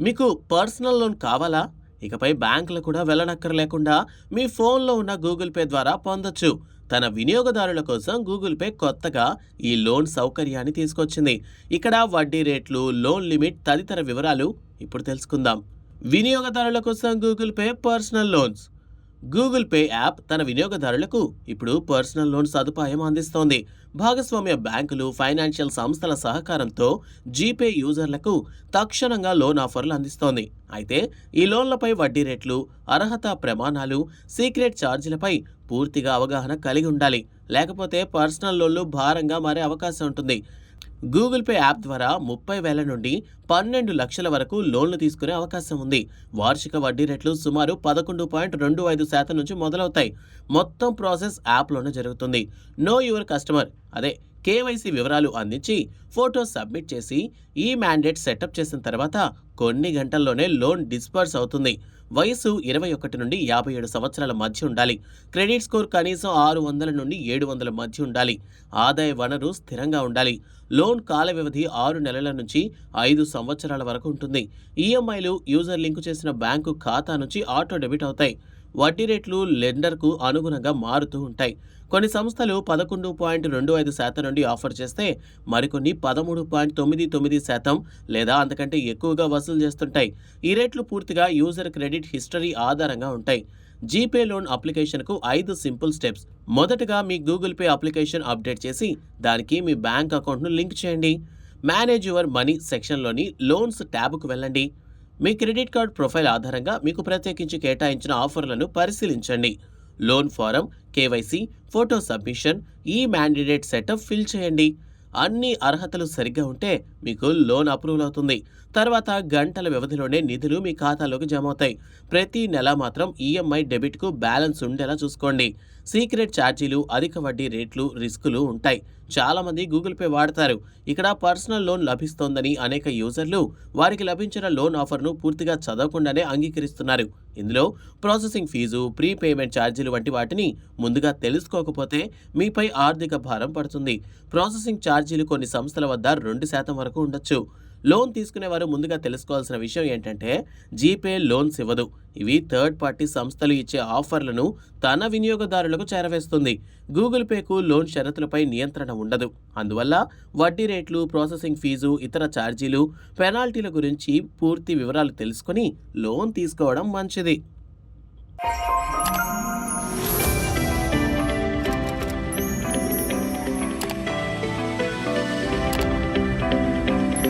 మీకు personal loan కావాలా? ఇకపై బ్యాంకులు కూడా వెళ్ళనక్కర్లేకుండా మీ ఫోన్లో ఉన్న గూగుల్ పే ద్వారా పొందొచ్చు. తన వినియోగదారుల కోసం గూగుల్ పే కొత్తగా ఈ లోన్ సౌకర్యాన్ని తీసుకొచ్చింది. ఇక్కడ వడ్డీ రేట్లు లోన్ లిమిట్ తదితర వివరాలు ఇప్పుడు తెలుసుకుందాం. వినియోగదారుల కోసం Google Pay personal loans. Google Pay app తన వినియోగదారులకు ఇప్పుడు పర్సనల్ లోన్ సదుపాయం అందిస్తోంది. భాగస్వామ్య బ్యాంకులు ఫైనాన్షియల్ సంస్థల సహకారంతో జీపే యూజర్లకు తక్షణంగా లోన్ ఆఫర్లు అందిస్తోంది. అయితే ఈ లోన్లపై వడ్డీ రేట్లు అర్హత ప్రమాణాలు సీక్రెట్ ఛార్జీలపై పూర్తిగా అవగాహన కలిగి ఉండాలి. లేకపోతే పర్సనల్ లోన్లు భారంగా మారే అవకాశం ఉంటుంది. గూగుల్ పే యాప్ ద్వారా ముప్పై వేల నుండి పన్నెండు లక్షల వరకు లోన్లు తీసుకునే అవకాశం ఉంది. వార్షిక వడ్డీ రేట్లు సుమారు పదకొండు పాయింట్ రెండు ఐదు శాతం నుంచి మొదలవుతాయి. మొత్తం ప్రాసెస్ యాప్లోనే జరుగుతుంది. నో యువర్ కస్టమర్ అదే కేవైసీ వివరాలు అందించి ఫోటో సబ్మిట్ చేసి ఈ మ్యాండేట్ సెటప్ చేసిన తర్వాత కొన్ని గంటల్లోనే లోన్ డిస్పర్స్ అవుతుంది. వయసు ఇరవై ఒకటి నుండి యాభై ఏడు సంవత్సరాల మధ్య ఉండాలి. క్రెడిట్ స్కోర్ కనీసం ఆరు వందల నుండి ఏడు వందల మధ్య ఉండాలి. ఆదాయ వనరు స్థిరంగా ఉండాలి. లోన్ కాల వ్యవధి ఆరు నెలల నుంచి ఐదు సంవత్సరాల వరకు ఉంటుంది. ఈఎంఐలు యూజర్ లింకు చేసిన బ్యాంకు ఖాతా నుంచి ఆటో డెబిట్ అవుతాయి. వడ్డీ రేట్లు లెండర్కు అనుగుణంగా మారుతూ ఉంటాయి. కొన్ని సంస్థలు పదకొండు పాయింట్ రెండు ఐదు శాతం నుండి ఆఫర్ చేస్తే మరికొన్ని పదమూడు పాయింట్ తొమ్మిది తొమ్మిది శాతం లేదా అంతకంటే ఎక్కువగా వసూలు చేస్తుంటాయి. ఈ రేట్లు పూర్తిగా యూజర్ క్రెడిట్ హిస్టరీ ఆధారంగా ఉంటాయి. జీపే లోన్ అప్లికేషన్కు ఐదు సింపుల్ స్టెప్స్. మొదటగా మీ గూగుల్ పే అప్లికేషన్ అప్డేట్ చేసి దానికి మీ బ్యాంక్ అకౌంట్ను లింక్ చేయండి. మేనేజ్ యువర్ మనీ సెక్షన్లోని లోన్స్ ట్యాబ్కు వెళ్ళండి. మీ క్రెడిట్ కార్డ్ ప్రొఫైల్ ఆధారంగా మీకు ప్రత్యేకించి కేటాయించిన ఆఫర్లను పరిశీలించండి. Loan form KYC photo submission e mandate setup fill చేయండి. అన్ని అర్హతలు సరిగ్గా ఉంటే మీకు లోన్ అప్రూవల్ అవుతుంది. తర్వాత గంటల వ్యవధిలోనే నిధులు మీ ఖాతాలోకి జమ అవుతాయి. ప్రతి నెల మాత్రం ఈఎంఐ డెబిట్కు బ్యాలెన్స్ ఉండేలా చూసుకోండి. సీక్రెట్ ఛార్జీలు అధిక వడ్డీ రేట్లు రిస్కులు ఉంటాయి. చాలామంది గూగుల్ పే వాడతారు. ఇక్కడ పర్సనల్ లోన్ లభిస్తోందని అనేక యూజర్లు వారికి లభించిన లోన్ ఆఫర్ను పూర్తిగా చదవకుండానే అంగీకరిస్తున్నారు. ఇందులో ప్రాసెసింగ్ ఫీజు ప్రీపేమెంట్ ఛార్జీలు వంటి వాటిని ముందుగా తెలుసుకోకపోతే మీపై ఆర్థిక భారం పడుతుంది. ప్రాసెసింగ్ ఛార్జీలు కొన్ని సంస్థల వద్ద రెండు శాతం వరకు ఉండొచ్చు. లోన్ తీసుకునేవారు ముందుగా తెలుసుకోవాల్సిన విషయం ఏంటంటే జీపే లోన్స్ ఇవ్వదు. ఇవి థర్డ్ పార్టీ సంస్థలు ఇచ్చే ఆఫర్లను తన వినియోగదారులకు చేరవేస్తుంది. గూగుల్ పేకు లోన్ షరతులపై నియంత్రణ ఉండదు. అందువల్ల వడ్డీ రేట్లు ప్రాసెసింగ్ ఫీజు ఇతర ఛార్జీలు పెనాల్టీల గురించి పూర్తి వివరాలు తెలుసుకొని లోన్ తీసుకోవడం మంచిది.